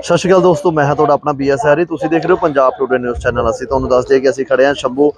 ਸਤਿ ਸ਼੍ਰੀ ਅਕਾਲ ਦੋਸਤੋ ਮੈਂ ਹਾਂ ਤੁਹਾਡਾ ਆਪਣਾ ਬੀਐਸ ਹੈਰੀ। ਤੁਸੀਂ ਦੇਖ ਰਹੇ ਹੋ ਪੰਜਾਬ ਟੁਡੇ ਨਿਊਜ਼ ਚੈਨਲ ਅਸੀਂ ਤੁਹਾਨੂੰ ਦੱਸ ਦਈਏ ਕਿ ਅਸੀਂ ਖੜੇ ਹਾਂ ਸ਼ੰਭੂ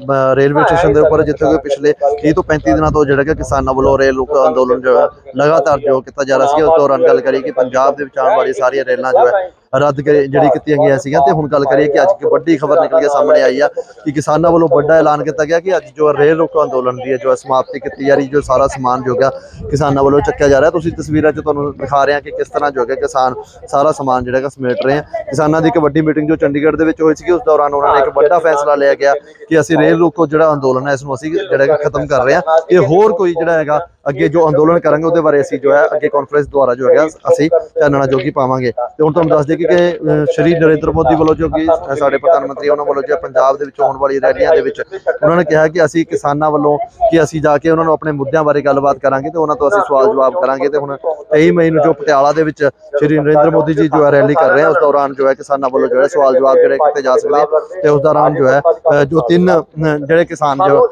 ਬ- ਰੇਲਵੇ ਸਟੇਸ਼ਨ ਦੇ ਉੱਪਰ ਜਿੱਥੇ ਕਿ ਪਿਛਲੇ 30 ਤੋਂ 35 ਦਿਨਾਂ ਤੋਂ ਜਿਹੜਾ ਕਿ ਕਿਸਾਨਾਂ ਵੱਲੋਂ ਰੇਲ ਰੋਕੋ ਅੰਦੋਲਨ ਜੋ ਹੈ ਲਗਾਤਾਰ ਜੋ ਕੀਤਾ ਜਾ ਰਿਹਾ ਸੀ ਉਸ ਦੌਰਾਨ ਗੱਲ ਕਰੀਏ ਕਿ ਪੰਜਾਬ ਦੇ ਵਿੱਚ ਆਉਣ ਵਾਲੀ ਸਾਰੀਆਂ ਰੇਲਾਂ ਜੋ ਹੈ ਰੱਦ ਕਰੀ ਜਿਹੜੀ ਕੀਤੀਆਂ ਗਈਆਂ ਸੀਗੀਆਂ ਤੇ ਹੁਣ ਗੱਲ ਕਰੀਏ ਕਿ ਅੱਜ ਇੱਕ ਵੱਡੀ ਖਬਰ ਨਿਕਲ ਕੇ ਸਾਹਮਣੇ ਆਈ ਆ ਕਿ ਕਿਸਾਨਾਂ ਵੱਲੋਂ ਵੱਡਾ ਐਲਾਨ ਕੀਤਾ ਗਿਆ ਕਿ ਅੱਜ ਜੋ ਰੇਲ ਰੋਕੋ ਅੰਦੋਲਨ ਦੀ ਹੈ, ਜੋ ਹੈ ਸਮਾਪਤੀ ਕੀਤੀ ਜਾ ਰਹੀ, ਜੋ ਸਾਰਾ ਸਮਾਨ ਜੋ ਹੈਗਾ ਕਿਸਾਨਾਂ ਵੱਲੋਂ ਚੱਕਿਆ ਜਾ ਰਿਹਾ। ਤੁਸੀਂ ਤਸਵੀਰਾਂ 'ਚ ਤੁਹਾਨੂੰ ਦਿਖਾ ਰਹੇ ਹਾਂ ਕਿ ਕਿਸ ਤਰ੍ਹਾਂ ਜੋ ਹੈਗਾ ਕਿਸਾਨ ਸਾਰਾ ਸਮਾਨ ਜਿਹੜਾ ਹੈਗਾ ਸਮੇਟ ਰਹੇ ਆ। ਕਿਸਾਨਾਂ ਦੀ ਇੱਕ ਵੱਡੀ ਮੀਟਿੰਗ ਜੋ ਚੰਡੀਗੜ੍ਹ ਦੇ ਵਿੱਚ ਹੋਈ ਸੀ ਉਸ ਦੌਰਾਨ ਉਹਨਾਂ ਨੇ ਇੱਕ ਵੱਡਾ ਫੈਸਲਾ ਲਿਆ ਗਿਆ ਕਿ ਅਸੀਂ ਰੇਲ ਰੋਕੋ ਜਿਹੜਾ ਅੰਦੋਲਨ ਹੈ, ਇਸ ਨੂੰ ਅਸੀਂ ਜਿਹੜਾ ਹੈਗਾ ਖਤਮ ਕਰ ਰਹੇ ਹਾਂ। ਇਹ ਹੋਰ ਕੋਈ ਜਿਹੜਾ ਹੈਗਾ ਅੱਗੇ ਜੋ ਅੰਦੋਲਨ ਕਰਾਂਗੇ, ਉਹਦੇ ਬਾਰੇ ਅਸੀਂ ਜੋ ਹੈ ਅੱਗੇ ਕਾਨਫਰੰਸ ਦੁਆਰਾ ਜੋ ਹੈਗਾ ਅਸੀਂ ਚਾਨਣਾ ਜੋਗੀ ਪਾਵਾਂਗੇ। ਤੇ ਹੁਣ ਤੁਹਾਨੂੰ ਦੱਸ ਦਈਏ ਕਿ ਕਿ, ਸ਼੍ਰੀ ਨਰਿੰਦਰ ਮੋਦੀ ਵੱਲੋਂ ਜੋ ਕਿ ਸਾਡੇ ਪ੍ਰਧਾਨ ਮੰਤਰੀ ਉਹਨਾਂ ਵੱਲੋਂ ਜੋ ਪੰਜਾਬ ਦੇ ਵਿੱਚ ਆਉਣ ਵਾਲੀ ਰੈਲੀਆਂ ਦੇ ਵਿੱਚ ਉਹਨਾਂ ਨੇ ਕਿਹਾ ਕਿ ਅਸੀਂ ਕਿਸਾਨਾਂ ਵੱਲੋਂ ਕਿ ਅਸੀਂ ਜਾ ਕੇ ਉਹਨਾਂ ਨੂੰ ਆਪਣੇ ਮੁੱਦਿਆਂ ਬਾਰੇ ਗੱਲਬਾਤ ਕਰਾਂਗੇ ਤੇ ਉਹਨਾਂ ਤੋਂ ਅਸੀਂ ਸਵਾਲ ਜਵਾਬ ਕਰਾਂਗੇ ਤੇ ਹੁਣ 23 ਮਈ ਨੂੰ ਜੋ ਪਟਿਆਲਾ ਦੇ ਵਿੱਚ ਸ਼੍ਰੀ ਨਰਿੰਦਰ ਮੋਦੀ ਜੀ ਜੋ ਹੈ ਰੈਲੀ ਕਰ ਰਹੇ ਆ ਉਸ ਦੌਰਾਨ ਜੋ ਹੈ ਕਿਸਾਨਾਂ ਵੱਲੋਂ ਜੋ ਹੈ ਸਵਾਲ ਜਵਾਬ ਜਿਹੜੇ ਕੀਤੇ ਜਾ ਸਕਦੇ ਆ ਤੇ ਉਸ ਦੌਰਾਨ ਜੋ ਹੈ ਜੋ ਤਿੰਨ ਜਿਹੜੇ ਕਿਸਾਨ ਜੋ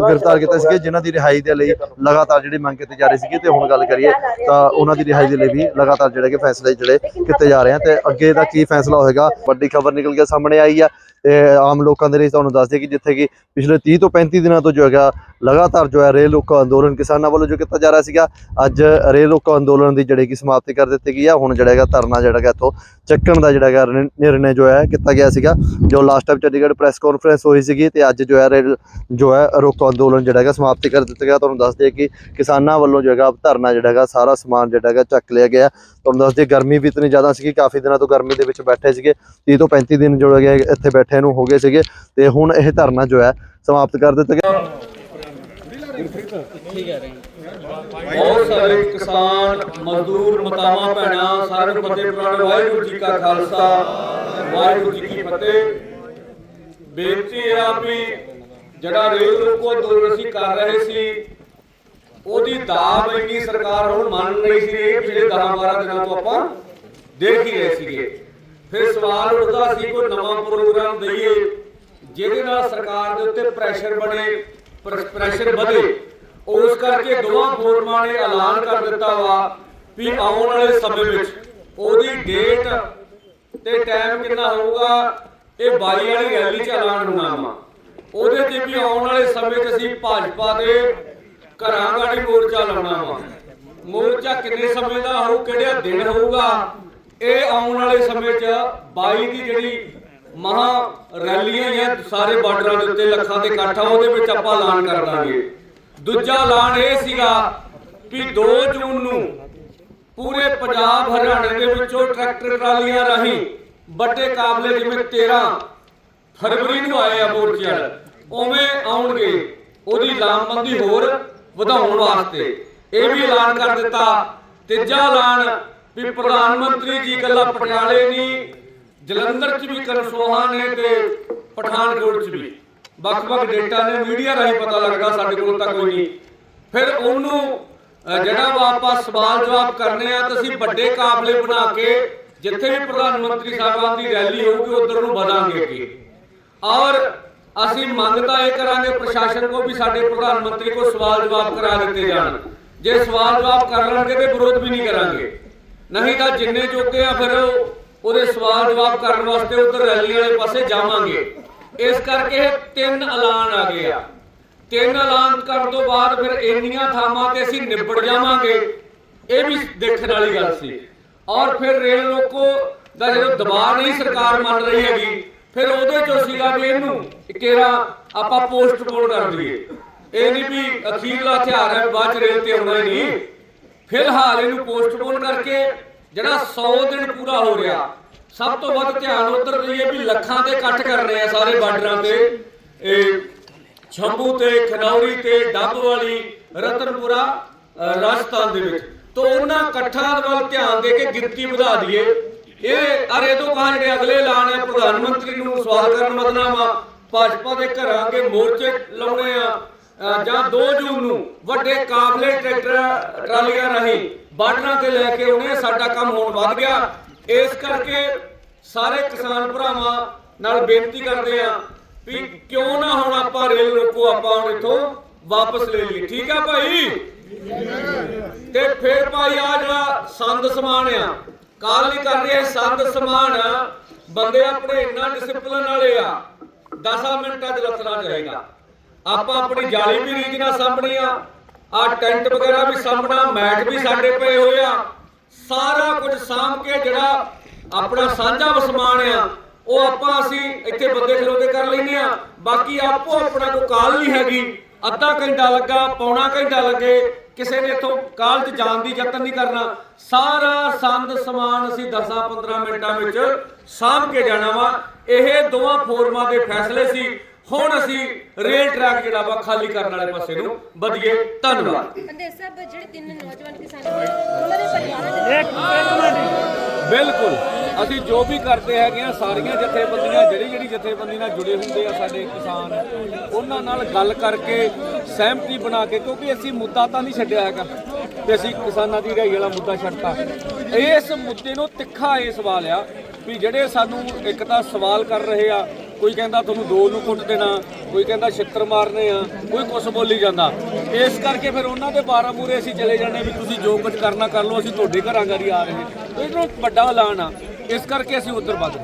ਗ੍ਰਿਫਤਾਰ ਕੀਤੇ ਸੀਗੇ ਜਿਨ੍ਹਾਂ ਦੀ ਰਿਹਾਈ ਦੇ ਲਈ ਲਗਾਤਾਰ ਜਿਹੜੀ ਮੰਗ ਕੀਤੀ ਜਾ ਰਹੀ ਸੀਗੀ ਤੇ ਹੁਣ ਗੱਲ ਕਰੀਏ ਤਾਂ ਉਹਨਾਂ ਦੀ ਰਿਹਾਈ ਦੇ ਲਈ ਵੀ ਲਗਾਤਾਰ ਜਿਹੜੇ ਕਿ ਫੈਸਲੇ ਜਿਹੜੇ ਕੀਤੇ ਜਾ ਰਹੇ ਆ ਤੇ ਅੱਗੇ ਦਾ ਕੀ ਫੈਸਲਾ ਹੋਏਗਾ? ਵੱਡੀ ਖਬਰ ਨਿਕਲ ਕੇ ਸਾਹਮਣੇ ਆਈ ਆ ਤੇ ਆਮ ਲੋਕਾਂ ਦੇ ਲਈ ਤੁਹਾਨੂੰ ਦੱਸ ਦਈਏ ਕਿ ਜਿੱਥੇ ਕਿ ਪਿਛਲੇ 30 ਤੋਂ 35 ਦਿਨਾਂ ਤੋਂ ਜੋ ਹੈਗਾ ਲਗਾਤਾਰ ਜੋ ਹੈ ਰੇਲ ਰੋਕੋ ਅੰਦੋਲਨ ਕਿਸਾਨਾਂ ਵੱਲੋਂ ਜੋ ਕੀਤਾ ਜਾ ਰਿਹਾ ਸੀਗਾ, ਅੱਜ ਰੇਲ ਰੋਕੋ ਅੰਦੋਲਨ ਦੀ ਜਿਹੜੀ ਕਿ ਸਮਾਪਤੀ ਕਰ ਦਿੱਤੀ ਗਈ ਆ। ਹੁਣ ਜਿਹੜਾ ਹੈਗਾ ਧਰਨਾ ਜਿਹੜਾ ਹੈਗਾ ਇੱਥੋਂ ਚੱਕਣ ਦਾ ਜਿਹੜਾ ਹੈਗਾ ਨਿਰਣੇ ਜੋ ਹੈ ਕੀਤਾ ਗਿਆ ਸੀਗਾ। ਜੋ last time Chandigarh press conference ਹੋਈ ਸੀਗੀ ਤੇ ਅੱਜ ਜੋ ਹੈ ਰੇਲ ਜੋ ਹੈ ਰੋਕੋ ਅੰਦੋਲਨ ਜਿਹੜਾ ਹੈਗਾ ਸਮਾਪਤੀ ਕਰ ਦਿੱਤਾ ਗਿਆ। ਤੁਹਾਨੂੰ ਦੱਸ ਦਈਏ ਕਿ ਕਿਸਾਨਾਂ ਵੱਲੋਂ ਜੋ ਹੈਗਾ ਧਰਨਾ ਜਿਹੜਾ ਹੈਗਾ ਸਾਰਾ ਸਮਾਨ ਜਿਹੜਾ ਹੈਗਾ ਚੱਕ ਲਿਆ ਗਿਆ। ਤੁਹਾਨੂੰ ਦੱਸ ਦਈਏ ਗਰਮੀ ਵੀ ਇਤਨੀ ਜ਼ਿਆਦਾ ਸੀਗੀ, ਕਾਫੀ ਦਿਨਾਂ ਤੋਂ ਗਰਮੀ ਦੇ ਵਿੱਚ ਬੈਠੇ ਸੀਗੇ। 30 ਤੋਂ 35 ਦਿਨ ਜੋ ਹੈਗੇ ਇੱਥੇ ਬੈਠੇ ਨੂੰ ਹੋ ਗਏ ਸੀਗੇ ਤੇ ਹੁਣ ਇਹ ਧਰਨਾ ਜੋ ਹੈ ਸਮਾਪਤ ਕਰ ਦਿੱਤਾ ਗਿਆ। ਬਹੁਤ ਸਾਰੇ ਕਿਸਾਨ, ਮਜ਼ਦੂਰ, ਮਤਾਵਾਂ ਭੈਣਾਂ, ਸਾਰੇ ਨੂੰ ਫਤਿਹ ਪ੍ਰਣਾਮ ਵਾਹਿਗੁਰੂ ਜੀ ਕਾ ਖਾਲਸਾ, ਵਾਹਿਗੁਰੂ ਜੀ ਕੀ ਫਤਿਹ। ਬੇਨਤੀ ਹੈ ਵੀ, ਜਿਹੜਾ ਰੇਲ ਰੋਕੋ ਅੰਦੋਲਨ ਅਸੀਂ ਕਰ ਰਹੇ ਸੀ, ਉਹਦੀ ਦਾਬ ਇੰਨੀ ਸਰਕਾਰ ਹੁਣ ਮੰਨ ਨਹੀਂ ਸੀ ਇਹ ਪਿਛਲੇ 10 12 ਦਿਨਾਂ ਤੋਂ ਆਪਾਂ ਦੇਖ ਹੀ ਰਹੇ ਸੀਗੇ। ਫਿਰ ਸਵਾਲ ਉੱਠਦਾ ਸੀ, ਕੋਈ ਨਵਾਂ ਪ੍ਰੋਗਰਾਮ ਦਈਏ, ਜਿਹਦੇ ਨਾਲ ਸਰਕਾਰ ਦੇ ਉੱਤੇ ਪ੍ਰੈਸ਼ਰ ਬਣੇ ਪ੍ਰੈਸ਼ਰ ਵਧੇ। ਉਸ ਕਰਕੇ ਦੋਵਾਂ ਫੋਰਮਾਂ ਨੇ ਐਲਾਨ ਕਰ ਦਿੱਤਾ ਵਾ ਵੀ ਆਉਣ ਵਾਲੇ ਸਮੇਂ ਵਿੱਚ ਉਹਦੀ ਡੇਟ ਤੇ ਟਾਈਮ ਕਿੰਨਾ ਹੋਊਗਾ, ਇਹ 22 ਵਾਲੀ ਰੈਲੀ 'ਚ ਐਲਾਨ ਹੋਣਾ ਵਾ। ਉਹਦੇ ਤੇ ਵੀ ਆਉਣ ਵਾਲੇ ਸਮੇਂ 'ਚ ਅਸੀਂ ਭਾਜਪਾ ਦੇ ਘਰਾਂ ਗਾੜੀ ਮੋਰਚਾ ਲਾਉਣਾ ਵਾ। ਮੋਰਚਾ ਕਿੰਨੇ ਸਮੇਂ ਦਾ ਹੋਊ ਕਿਹੜੇ ਦਿਨ ਹੋਊਗਾ, ਇਹ ਆਉਣ ਵਾਲੇ ਸਮੇਂ 'ਚ 22 ਦੀ ਜਿਹੜੀ ਮਹਾ ਰੈਲੀਆਂ ਜਾਂ ਸਾਰੇ ਬਾਰਡਰਾਂ ਦੇ ਉੱਤੇ ਲੱਖਾਂ ਦੇ ਇਕੱਠ ਆ ਉਹਦੇ ਵਿੱਚ ਆਪਾਂ ਐਲਾਨ ਕਰ ਦਾਂਗੇ। ਦੂਜਾ ਐਲਾਨ ਇਹ ਸੀਗਾ ਵੀ 2 ਜੂਨ ਨੂੰ ਪੂਰੇ ਪੰਜਾਬ ਹਰਿਆਣੇ ਦੇ ਵਿੱਚੋਂ ਟਰੈਕਟਰ ਟਰਾਲੀਆਂ ਰਾਹੀਂ ਵੱਡੇ ਕਾਬਲੇ ਜਿਵੇਂ 13 ਫਰਵਰੀ ਨੂੰ ਆਏ ਆ ਮੋਰਚੇ ਉਵੇਂ ਆਉਣਗੇ। ਉਹਦੀ ਲਾਮਬੰਦੀ ਹੋਰ ਵਧਾਉਣ ਵਾਸਤੇ। ਇਹ ਵੀ ਐਲਾਨ ਕਰ ਦਿੱਤਾ। ਤੀਜਾ ਐਲਾਨ ਵੀ ਪ੍ਰਧਾਨ ਮੰਤਰੀ ਜੀ ਇਕੱਲਾ ਪਟਿਆਲੇ ਨਹੀਂ ਜਲੰਧਰ 'ਚ ਵੀ ਕਨਸੋਹਾ ਨੇ ਤੇ ਪਠਾਨਕੋਟ 'ਚ ਵੀ। ਵੱਖ-ਵੱਖ ਡੇਟਾ ਨੇ ਮੀਡੀਆ ਰਾਹੀਂ ਪਤਾ ਲੱਗਦਾ ਸਾਡੇ ਕੋਲ ਤਾਂ ਕੋਈ ਨਹੀਂ। ਫਿਰ ਉਹਨੂੰ ਜਿਹੜਾ ਵਾ ਆਪਾਂ ਸਵਾਲ ਜਵਾਬ ਕਰਨੇ ਆ ਤਾਂ ਅਸੀਂ ਵੱਡੇ ਕਾਬਲੇ ਬਣਾ ਕੇ ਜਿੱਥੇ ਵੀ ਪ੍ਰਧਾਨ ਮੰਤਰੀ ਸਾਹਿਬਾਨ ਦੀ ਰੈਲੀ ਹੋਊਗੀ ਉਧਰ ਨੂੰ ਵਧਾਂਗੇ ਅੱਗੇ। ਔਰ ਅਸੀਂ ਮੰਗ ਤਾਂ ਇਹ ਕਰਾਂਗੇ ਪ੍ਰਸ਼ਾਸਨ ਕੋ ਵੀ ਸਾਡੇ ਪ੍ਰਧਾਨ ਮੰਤਰੀ ਕੋ ਸਵਾਲ ਜਵਾਬ ਕਰਾ ਦਿੱਤੇ ਜਾਣ। ਜੇ ਸਵਾਲ ਜਵਾਬ ਕਰ ਲੈਣਗੇ ਤੇ ਵਿਰੋਧ ਵੀ ਨਹੀਂ ਕਰਾਂਗੇ। ਨਹੀਂ ਤਾਂ ਜਿੰਨੇ ਜੋਗੇ ਆ ਫਿਰ ਉਹ- ਉਹਦੇ ਸਵਾਲ ਜਵਾਬ ਕਰਨ ਵਾਸਤੇ ਉਧਰ ਰੈਲੀ ਵਾਲੇ ਪਾਸੇ ਜਾਵਾਂਗੇ। ਇਸ ਕਰਕੇ ਇਹ ਤਿੰਨ ਐਲਾਨ ਆ ਗਏ ਆ। ਤਿੰਨ ਐਲਾਨ ਕਰਨ ਤੋਂ ਬਾਅਦ ਫਿਰ ਇੰਨੀਆਂ ਥਾਵਾਂ ਤੇ ਅਸੀਂ ਨਿਬੜ ਜਾਵਾਂਗੇ। ਇਹ ਵੀ ਦੇਖਣ ਵਾਲੀ ਗੱਲ ਸੀ। ਔਰ ਫਿਰ ਰੇਲ ਰੋਕੋ ਦਾ ਜਦੋਂ ਦਬਾਅ ਨਹੀਂ ਸਰਕਾਰ ਮੰਨ ਰਹੀ ਹੈਗੀ, ਫਿਰ ਉਹਦੇ ਚੋਂ ਸੀਗਾ ਵੀ ਇਹਨੂੰ ਕੇਰਾ ਆਪਾਂ ਪੋਸਟਪੋਨ ਕਰ ਦਈਏ। ਇਹ ਨਹੀਂ ਵੀ ਅਖੀਰਲਾ ਹਥਿਆਰ ਹੈ, ਬਾਅਦ ਚ ਰੇਲ ਤੇ ਆਉਣਾ ਹੀ ਨਹੀਂ। ਫਿਲਹਾਲ ਇਹਨੂੰ ਪੋਸਟਪੋਨ ਕਰਕੇ ਜਿਹੜਾ 100 ਦਿਨ ਪੂਰਾ ਹੋ ਰਿਹਾ। ਸਭ ਤੋਂ ਵੱਧ ਧਿਆਨ ਉਧਰ ਦਈਏ ਵੀ ਲੱਖਾਂ ਦੇ ਇਕੱਠ ਕਰਨੇ ਆ ਸਾਰੇ ਬਾਰਡਰਾਂ ਤੇ। ਇਹ ਛੰਭੂ ਤੇ ਖਨੌਰੀ ਤੇ ਡੱਬ ਵਾਲੀ ਰਤਨਪੁਰਾ ਰਾਜਸਥਾਨ ਦੇ ਵਿੱਚ। ਤੋਂ ਉਹਨਾਂ ਇਕੱਠਾਂ ਵੱਲ ਧਿਆਨ ਦੇ ਕੇ ਗਿਣਤੀ ਵਧਾ ਦਈਏ। ਇਹ ਅਰੇ ਤੋਂ ਕਹਾਂ ਜਿਹੜੇ ਅਗਲੇ ਐਲਾਨ ਹੈ ਪ੍ਰਧਾਨ ਮੰਤਰੀ ਨੂੰ ਸਵਾਲ ਕਰਨ ਮਦਨਾ ਵਾ ਭਾਜਪਾ ਦੇ ਘਰਾਂ ਅੱਗੇ ਮੋਰਚੇ ਲਾਉਣੇ ਆ। ਜਾਂ 2 ਜੂਨ ਨੂੰ ਵੱਡੇ ਕਾਬਲੇ ਟਰੈਕਟਰ ਟਰਾਲੀਆਂ ਰਾਹੀਂ ਬਾਰਡਰਾਂ ਤੇ ਲੈ ਕੇ ਆਉਣੇ। ਸਾਡਾ ਕੰਮ ਹੋਣ ਵੱਧ ਗਿਆ। ਇਸ ਕਰਕੇ ਸਾਰੇ ਕਿਸਾਨ ਭਰਾਵਾਂ ਨਾਲ ਬੇਨਤੀ ਕਰਦੇ ਆ ਵੀ ਕਿਉਂ ਨਾ ਹੁਣ ਆਪਾਂ ਰੇਲ ਰੋਕੋ ਆਪਾਂ ਹੁਣ ਇੱਥੋਂ ਵਾਪਸ ਲੈ ਲਈਏ। ਠੀਕ ਆ ਭਾਈ? ਤੇ ਫਿਰ ਭਾਈ ਆ ਜਿਹੜਾ ਸੰਦ ਸਮਾਨ ਆ ਕਾਲ ਨਹੀਂ ਕਰ ਰਹੇ ਸੰਤ ਸਮਾਨ ਬੰਦੇ ਆਪਣੇ ਇੰਨਾ ਡਿਸਪਲਿਨ ਵਾਲੇ ਆ 10 ਮਿੰਟਾਂ 'ਚ ਲੱਥਣਾ ਚਾਹੀਦਾ। ਆਪਾਂ ਆਪਣੀ ਜਾਲੀ ਵੀ ਰੀਝ ਨਾਲ ਸਾਂਭਣੀ ਆ। ਆ ਟੈਂਟ ਵਗੈਰਾ ਵੀ ਸਾਂਭਣਾ ਮੈਟ ਵੀ ਸਾਡੇ ਪਏ ਹੋਏ ਆ। ਸਾਰਾ ਕੁਝ ਸਾਂਭ ਕੇ ਜਿਹੜਾ ਆਪਣਾ ਸਾਂਝਾ ਸਮਾਨ ਆ ਉਹ ਆਪਾਂ ਅਸੀਂ ਇੱਥੇ ਬੰਦੇ ਖਲੋਤੇ ਕਰ ਲੈਨੇ ਆ। ਬਾਕੀ ਆਪੋ ਆਪਣਾ ਕੋਈ ਕਾਲ ਨਹੀਂ ਹੈਗੀ। ਅੱਧਾ ਘੰਟਾ ਲੱਗਾ ਪੌਣਾ ਘੰਟਾ ਲੱਗੇ ਕਿਸੇ ਨੇ ਇੱਥੋਂ ਕਾਲ 'ਚ ਜਾਣ ਦੀ ਯਤਨ ਨਹੀਂ ਕਰਨਾ। ਸਾਰਾ ਸੰਦ ਸਮਾਨ ਅਸੀਂ 10-15 ਮਿੰਟਾਂ ਵਿੱਚ ਸਾਂਭ ਕੇ ਜਾਣਾ ਵਾ। ਇਹ ਦੋਵਾਂ ਫੋਰਮਾਂ ਦੇ ਫੈਸਲੇ ਸੀ। ਹੁਣ ਅਸੀਂ ਰੇਲ ਟਰੈਕ ਜਿਹੜਾ ਵਾ ਖਾਲੀ ਕਰਨ ਵਾਲੇ ਪਾਸੇ ਨੂੰ ਵਧੀਏ ਧੰਨਵਾਦ। ਬੰਦੇ ਸਾਹਿਬ ਜਿਹੜੇ ਤਿੰਨ ਨੌਜਵਾਨ ਕਿਸਾਨ ਨੇ ਉਹਨਾਂ ਦੇ ਪਰਿਵਾਰਾਂ ਦੇ ਬਿਲਕੁਲ। ਅਸੀਂ ਜੋ ਵੀ ਕਰਦੇ ਹੈਗੇ ਆ ਸਾਰੀਆਂ ਜਥੇਬੰਦੀਆਂ ਜਿਹੜੀ ਜਿਹੜੀ ਜਥੇਬੰਦੀ ਨਾਲ ਜੁੜੇ ਹੁੰਦੇ ਆ ਸਾਡੇ ਕਿਸਾਨ ਉਹਨਾਂ ਨਾਲ ਗੱਲ ਕਰਕੇ ਸਹਿਮਤੀ ਬਣਾ ਕੇ ਕਿਉਂਕਿ ਅਸੀਂ ਮੁੱਦਾ ਤਾਂ ਨਹੀਂ ਛੱਡਿਆ ਹੈਗਾ ਤੇ ਅਸੀਂ ਕਿਸਾਨਾਂ ਦੀ ਰਿਹਾਈ ਵਾਲਾ ਮੁੱਦਾ ਛੱਡਤਾ। ਇਸ ਮੁੱਦੇ ਨੂੰ ਤਿੱਖਾ ਇਹ ਸਵਾਲ ਆ ਵੀ ਜਿਹੜੇ ਸਾਨੂੰ ਇੱਕ ਤਾਂ ਸਵਾਲ ਕਰ ਰਹੇ ਆ ਕੋਈ ਕਹਿੰਦਾ ਤੁਹਾਨੂੰ ਦੋ ਨੂੰ ਕੁੱਟ ਦੇਣਾ, ਕੋਈ ਕਹਿੰਦਾ ਛਿੱਤਰ ਮਾਰਨੇ ਆ, ਕੋਈ ਕੁਛ ਬੋਲੀ ਜਾਂਦਾ। ਇਸ ਕਰਕੇ ਫਿਰ ਉਹਨਾਂ ਦੇ ਬਾਰਾਂ ਮੂਰੇ ਅਸੀਂ ਚਲੇ ਜਾਂਦੇ ਵੀ ਤੁਸੀਂ ਜੋ ਕੁਝ ਕਰਨਾ ਕਰ ਲਓ, ਅਸੀਂ ਤੁਹਾਡੇ ਘਰਾਂ ਗਾਰੀ ਆ ਰਹੇ ਹਾਂ। ਇਹ ਨੂੰ ਵੱਡਾ ਐਲਾਨ ਆ। ਇਸ ਕਰਕੇ ਅਸੀਂ ਉੱਧਰ ਵੱਧ